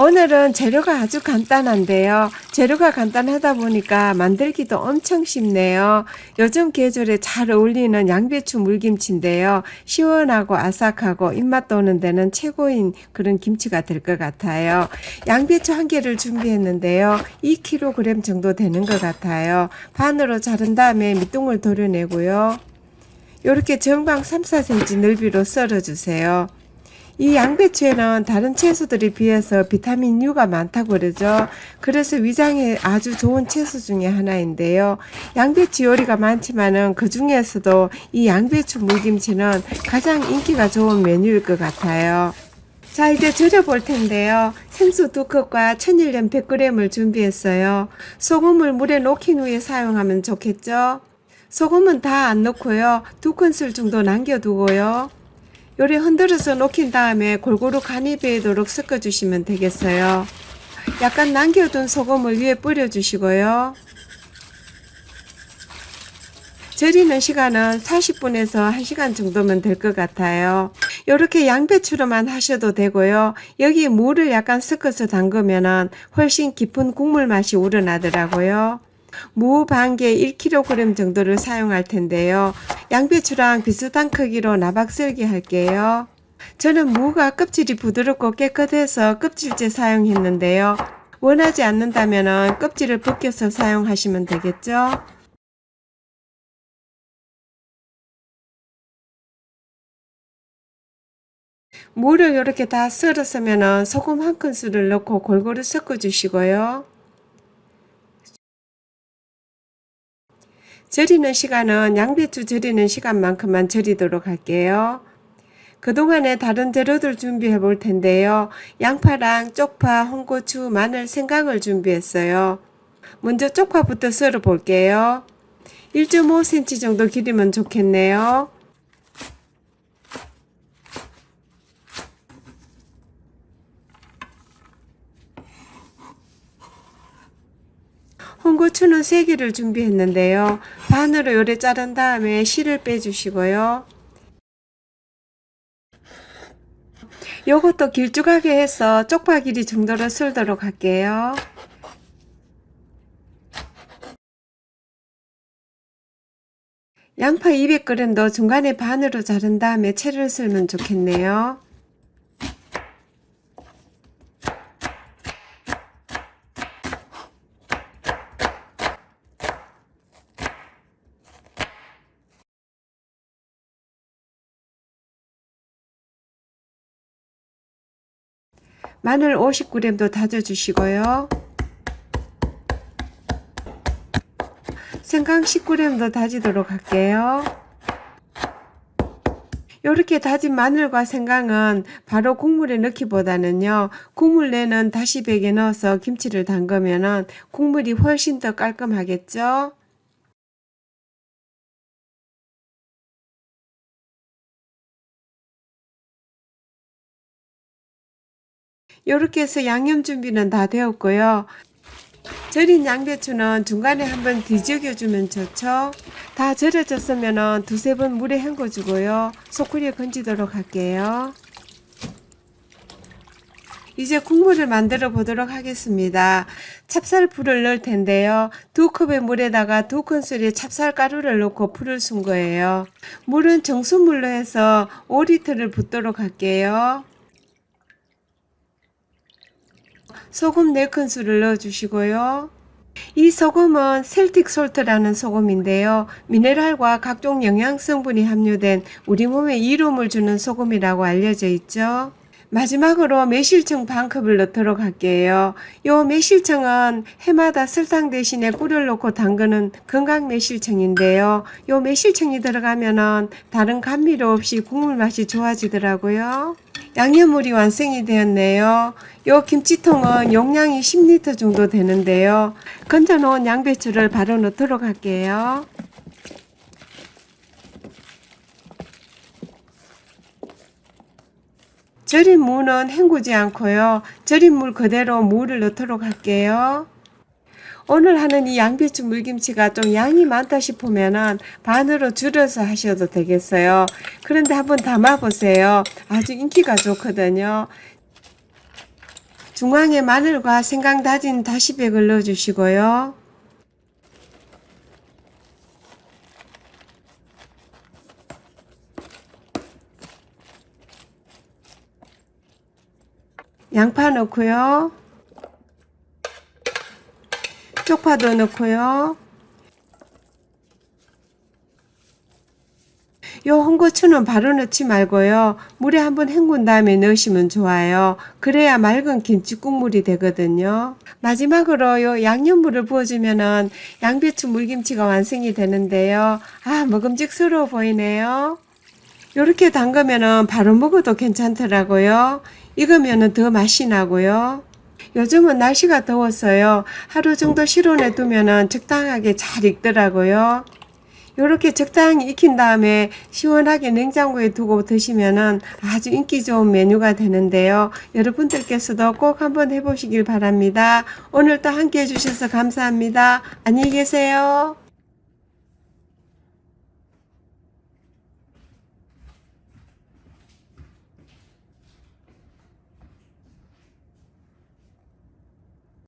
오늘은 재료가 아주 간단한데요. 재료가 간단하다 보니까 만들기도 엄청 쉽네요. 요즘 계절에 잘 어울리는 양배추 물김치인데요. 시원하고 아삭하고 입맛 도는 데는 최고인 그런 김치가 될 것 같아요. 양배추 한 개를 준비했는데요. 2kg 정도 되는 것 같아요. 반으로 자른 다음에 밑둥을 도려내고요. 이렇게 전방 3, 4cm 넓이로 썰어주세요. 이 양배추에는 다른 채소들에 비해서 비타민 U가 많다고 그러죠. 그래서 위장에 아주 좋은 채소 중에 하나인데요. 양배추 요리가 많지만은 그 중에서도 이 양배추 물김치는 가장 인기가 좋은 메뉴일 것 같아요. 자, 이제 절여 볼 텐데요. 생수 두 컵과 천일염 100g을 준비했어요. 소금을 물에 녹인 후에 사용하면 좋겠죠? 소금은 다 안 넣고요. 두 큰술 정도 남겨두고요. 요리 흔들어서 녹인 다음에 골고루 간이 배이도록 섞어주시면 되겠어요. 약간 남겨둔 소금을 위에 뿌려주시고요. 절이는 시간은 40분에서 1시간 정도면 될 것 같아요. 이렇게 양배추로만 하셔도 되고요. 여기 물을 약간 섞어서 담그면 훨씬 깊은 국물 맛이 우러나더라고요. 무 반개 1kg 정도를 사용할 텐데요. 양배추랑 비슷한 크기로 나박 썰기 할게요. 저는 무가 껍질이 부드럽고 깨끗해서 껍질째 사용했는데요. 원하지 않는다면 껍질을 벗겨서 사용하시면 되겠죠. 무를 이렇게 다 썰었으면 소금 한 큰술을 넣고 골고루 섞어 주시고요. 절이는 시간은 양배추 절이는 시간만큼만 절이도록 할게요. 그동안에 다른 재료들 준비해 볼 텐데요. 양파랑 쪽파, 홍고추, 마늘, 생강을 준비했어요. 먼저 쪽파부터 썰어 볼게요. 1.5cm 정도 길이면 좋겠네요. 홍고추는 3개를 준비했는데요. 반으로 요래 자른 다음에 씨를 빼주시고요. 요것도 길쭉하게 해서 쪽파 길이 정도로 썰도록 할게요. 양파 200g도 중간에 반으로 자른 다음에 채를 썰면 좋겠네요. 마늘 50g도 다져주시고요. 생강 10g도 다지도록 할게요. 이렇게 다진 마늘과 생강은 바로 국물에 넣기보다는요, 국물 내는 다시백에 넣어서 김치를 담그면 국물이 훨씬 더 깔끔하겠죠? 이렇게 해서 양념 준비는 다 되었고요. 절인 양배추는 중간에 한번 뒤적여주면 좋죠. 다 절여졌으면 두세 번 물에 헹궈주고요. 소쿠리에 건지도록 할게요. 이제 국물을 만들어 보도록 하겠습니다. 찹쌀풀을 넣을 텐데요. 두 컵의 물에다가 두 큰술의 찹쌀가루를 넣고 풀을 순 거예요. 물은 정수물로 해서 5리터를 붓도록 할게요. 소금 4큰술을 넣어주시고요. 이 소금은 셀틱 솔트라는 소금인데요. 미네랄과 각종 영양성분이 함유된 우리 몸에 이로움을 주는 소금이라고 알려져 있죠. 마지막으로 매실청 반컵을 넣도록 할게요. 요 매실청은 해마다 설탕 대신에 꿀을 넣고 담그는 건강 매실청인데요. 요 매실청이 들어가면은 다른 감미료 없이 국물 맛이 좋아지더라고요. 양념물이 완성이 되었네요. 요 김치통은 용량이 10리터 정도 되는데요. 건져 놓은 양배추를 바로 넣도록 할게요. 절인 무는 헹구지 않고요. 절인 물 그대로 무를 넣도록 할게요. 오늘 하는 이 양배추 물김치가 좀 양이 많다 싶으면은 반으로 줄여서 하셔도 되겠어요. 그런데 한번 담아보세요. 아주 인기가 좋거든요. 중앙에 마늘과 생강 다진 다시백을 넣어주시고요. 양파 넣고요. 쪽파도 넣고요. 요 홍고추는 바로 넣지 말고요. 물에 한번 헹군 다음에 넣으시면 좋아요. 그래야 맑은 김치 국물이 되거든요. 마지막으로 요 양념물을 부어주면은 양배추 물김치가 완성이 되는데요. 아, 먹음직스러워 보이네요. 요렇게 담그면은 바로 먹어도 괜찮더라고요. 익으면은 더 맛이 나고요. 요즘은 날씨가 더웠어요. 하루 정도 실온에 두면은 적당하게 잘 익더라고요. 요렇게 적당히 익힌 다음에 시원하게 냉장고에 두고 드시면은 아주 인기 좋은 메뉴가 되는데요. 여러분들께서도 꼭 한번 해보시길 바랍니다. 오늘도 함께 해주셔서 감사합니다. 안녕히 계세요.